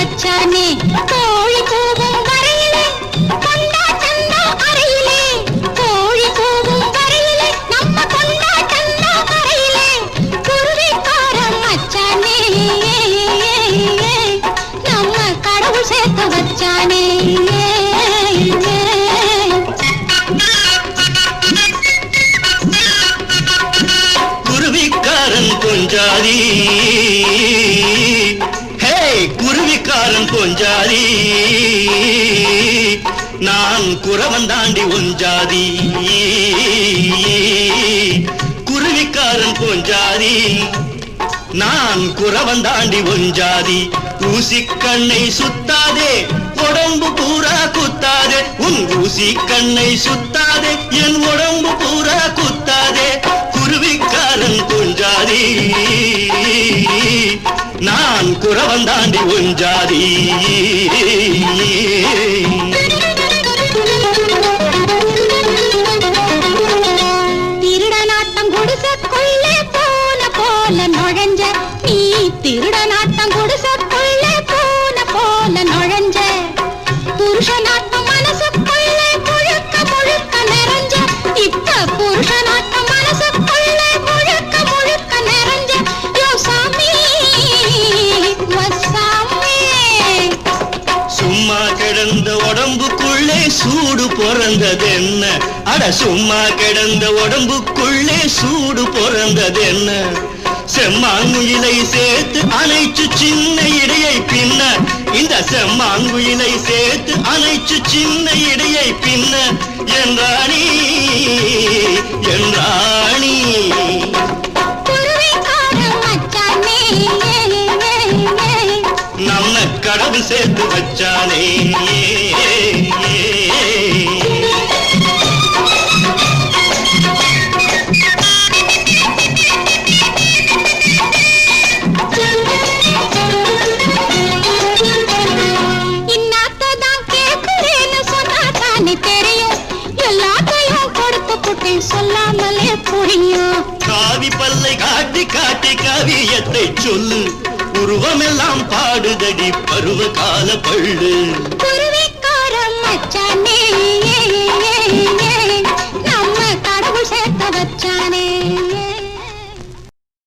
வச்சானே கோழி கூவும் வரையிலே கொண்டாட்டந்தா அறையிலே. கோழி கூவும் வரையிலே நம்ம கொண்டாட்டந்தா அறையிலே. குருவிக்காரன் வச்சானே நம்ம கடவுள் சேர்த்து வச்சானே குருவிக்காரன் கொஞ்சாதி குருவிக்காரன் கொஞ்சாதி. நான் குறவன் தாண்டி ஒஞ்சாதி குருவிக்காரன் கொஞ்சாதி. நான் குறவன் தாண்டி ஒஞ்சாதி ஊசி கண்ணை சுத்தாதே உடம்பு பூரா குத்தாதே. உன் ஊசி கண்ணை சுத்தாதே என் உடம்பு பூரா நான் தாண்டி உஞ்சாதி திருடனாட்டம் குடிசைக்குள்ளே போன போல நுழைஞ்ச நீ திருடனாட்டம் உடம்புக்குள்ளே சூடு பிறந்ததென்ன? அட சும்மா கிடந்த உடம்புக்குள்ளே சூடு பிறந்ததென்ன? செம்மாங்குயிலை சேர்த்து அணைச்சு சின்ன இடையை பின்ன. இந்த செம்மாங்குயிலை சேர்த்து அணைச்சு சின்ன இடையை பின்ன. என்றாணி என்றா எல்லாத்தையும் கொடுத்து புட்டு சொல்லாமலே புரியும். காவி பல்லை காட்டி காட்டி காவியத்தை சொல்லு. உருவமெல்லாம் பாடுதடி பருவ கால பள்ளு